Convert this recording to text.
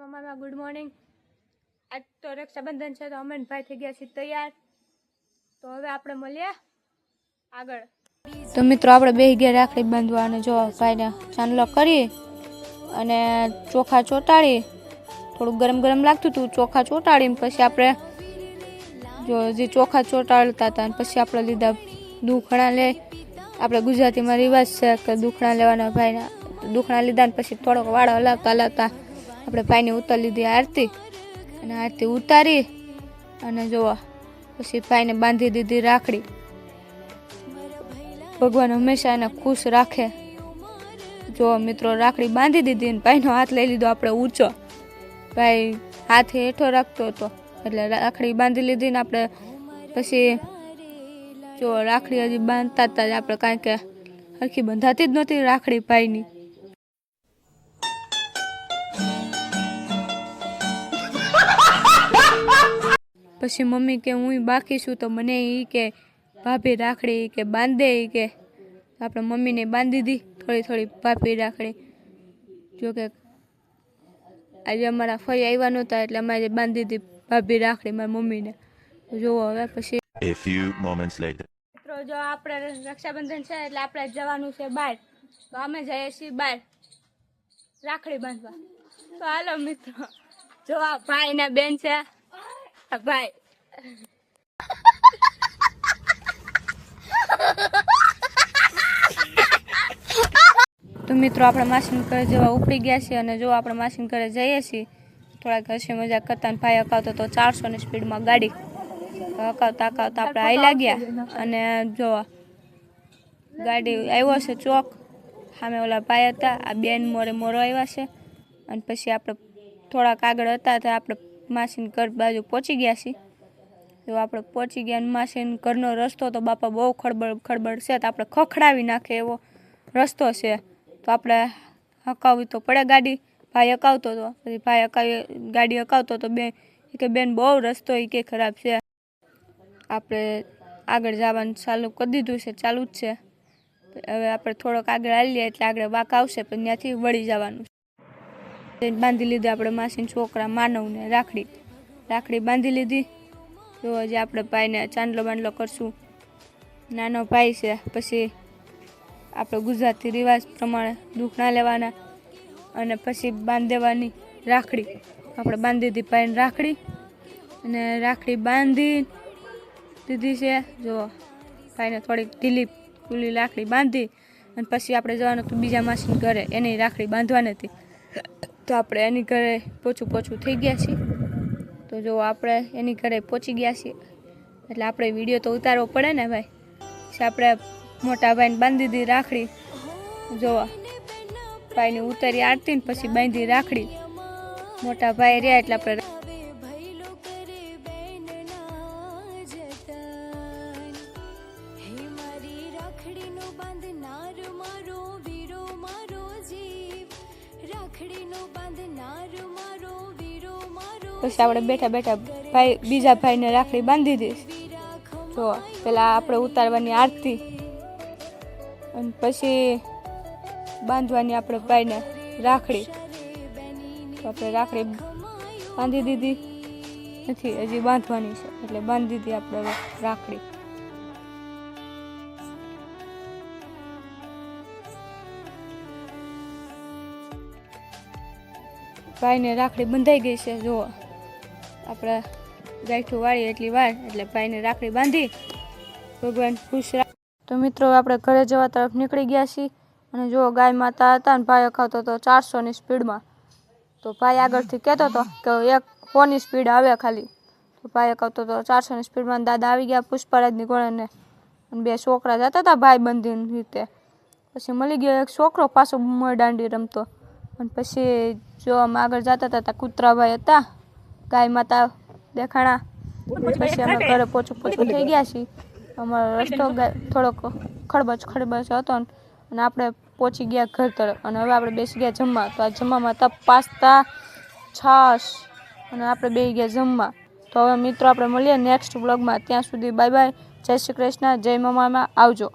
મમ્મા good morning આજ તો રક્ષાબંધન છે તો અમન ભાઈ થઈ ગયા છીએ તૈયાર. તો હવે આપણે મળીએ આગળ. તો મિત્રો, આપણે બે ગયા રાખડી બાંધવા અને જો ભાઈને ચાંદલો કરી અને ચોખા ચોંટાડી. થોડું ગરમ ગરમ લાગતું હતું, ચોખા ચોંટાડીને પછી આપણે જો જે ચોખા ચોંટાડતા હતા પછી આપણે લીધા દુખણા લે આપણે ગુજરાતીમાં રિવાજ છે કે દુખણા લેવાના ભાઈના, દુખણા લીધા ને પછી થોડોક વાળો હલાવતા હલાવતા આપણે ભાઈની ઉતારી લીધી આરતી. અને આરતી ઉતારી અને જોવા, પછી ભાઈને બાંધી દીધી રાખડી. ભગવાન હંમેશા એને ખુશ રાખે. જો મિત્રો, રાખડી બાંધી દીધી ને ભાઈનો હાથ લઈ લીધો આપણે ઊંચો. ભાઈ હાથ હેઠો રાખતો હતો, એટલે રાખડી બાંધી લીધી ને આપણે પછી જો રાખડી હજી બાંધતા હતા આપણે કાંઈક કે બંધાતી જ નહોતી રાખડી ભાઈની. પછી મમ્મી કે હું બાકી છું તો મને એ કે ભાભી રાખડી કે બાંધે એ કે આપણે મમ્મીને બાંધી દી થોડી થોડી ભાભી રાખડી. જોકે આજે અમારા ફરી આવ્યા નહોતા એટલે અમારે બાંધી દી ભાભી રાખડી મારી મમ્મીને. જોવો હવે પછી. A few moments later. મિત્રો જો આપણે રક્ષાબંધન છે એટલે આપણે જવાનું છે બહાર. તો અમે જઈએ છીએ બહાર રાખડી બાંધવા. તો હાલો મિત્રો જો આ ભાઈ ને બેન છે ભાઈ તો મિત્રો આપણે માસીન ઘરે જેવા ઉપડી ગયા છીએ અને જો આપણે માસીન ઘરે જઈએ છીએ થોડાક હસી મજાક કરતા ભાઈ હકાવતો તો ચારસો ની સ્પીડમાં ગાડી હકાવતા અકાવતા આપણે આઈ લાગ્યા અને જો ગાડી આવ્યો છે ચોક. સામે ઓલા ભાઈ હતા આ બેન મોરે મોરો આવ્યા છે. અને પછી આપણે થોડાક આગળ હતા તો આપણે માસીન ઘર બાજુ પહોંચી ગયા છીએ. તો આપણે પહોંચી ગયા માસીન ઘરનો રસ્તો તો બાપા બહુ ખડબડ ખડબડ છે તો આપણે ખખડાવી નાખે એવો રસ્તો છે. તો આપણે હકાવવી તો પડે ગાડી, ભાઈ હકાવતો હતો પછી ભાઈ હકાવી, ગાડી હકાવતો તો બે કે બેન બહુ રસ્તો એ કે ખરાબ છે. આપણે આગળ જવાનું ચાલુ કરી દીધું છે, ચાલુ જ છે. હવે આપણે થોડોક આગળ હાલીએ એટલે આગળ વાક આવશે, પણ ત્યાંથી વળી જવાનું બાંધી લીધી આપણે માસીને છોકરા માનવને રાખડી. રાખડી બાંધી લીધી. તો હજી આપણે ભાઈને ચાંદલો બાંદલો કરશું. નાનો ભાઈ છે, પછી આપણે ગુજરાતી રિવાજ પ્રમાણે દુખણા લેવાના. અને પછી બાંધી દેવાની રાખડી. આપણે બાંધી દીધી ભાઈને રાખડી. અને રાખડી બાંધી દીધી છે. જો, ભાઈને થોડીક ઢીલી ખુલ્લી રાખડી બાંધી. અને પછી આપણે જવાનું હતું બીજા માસીને ઘરે. એની રાખડી બાંધવાની હતી. તો આપણે એની ઘરે પોચું પોચું થઈ ગયા છીએ. તો જો આપણે એની ઘરે પહોંચી ગયા છીએ. એટલે આપણે વીડિયો તો ઉતારવો પડે ને ભાઈ? પછી આપણે મોટા ભાઈને બાંધી દીધી રાખડી. જોવા ભાઈની ઉતારી આરતી ને પછી બાંધી રાખડી. મોટા ભાઈ રહ્યા એટલે આપણે પછી આપણે બેઠા બેઠા ભાઈ બીજા ભાઈને રાખડી બાંધી દઈશ. જો પેલા આપણે ઉતારવાની આરતી અને પછી બાંધવાની આપણે ભાઈને રાખડી. તો આપણે રાખડી બાંધી દીધી. નથી હજી બાંધવાની છે એટલે બાંધી દીધી આપણે રાખડી. ભાઈને રાખડી બંધાઈ ગઈ છે, જુઓ. આપણે ગાંઠું વાળી એટલી વાર, એટલે ભાઈને રાખડી બાંધી ભગવાન ખુશ રાખ તો મિત્રો, આપણે ઘરે જવા તરફ નીકળી ગયા છીએ અને જો ગાય માતા હતા ને ભાઈ અખાવતો હતો ચારસોની સ્પીડમાં. તો ભાઈ આગળથી કહેતો હતો કે એક ફોની સ્પીડ આવે ખાલી? તો ભાઈ અખાવતો હતો ચારસોની સ્પીડમાં દાદા આવી ગયા પુષ્પરાજની ગોળાને. અને બે છોકરા જતા હતા ભાઈ બંધીની રીતે. પછી મળી ગયો એક છોકરો પાછો દાંડી રમતો. અને પછી જો અમે આગળ જતા હતા ત્યાં કૂતરાભાઈ હતા ગાય માતા દેખાણા. પછી અમે ઘરે પોચું પોચું થઈ ગયા છીએ. અમારો રસ્તો થોડોક ખડબચ ખડબચ હતો અને આપણે પહોંચી ગયા ઘર તરફ. અને હવે આપણે બેસી ગયા જમવા. તો આ જમવામાં હતા પાસ્તા છાશ અને આપણે બેસી ગયા જમવા. તો હવે મિત્રો આપણે મળીએ નેક્સ્ટ બ્લોગમાં ત્યાં સુધી બાય બાય. જય શ્રી કૃષ્ણ. જય મમામાં. આવજો.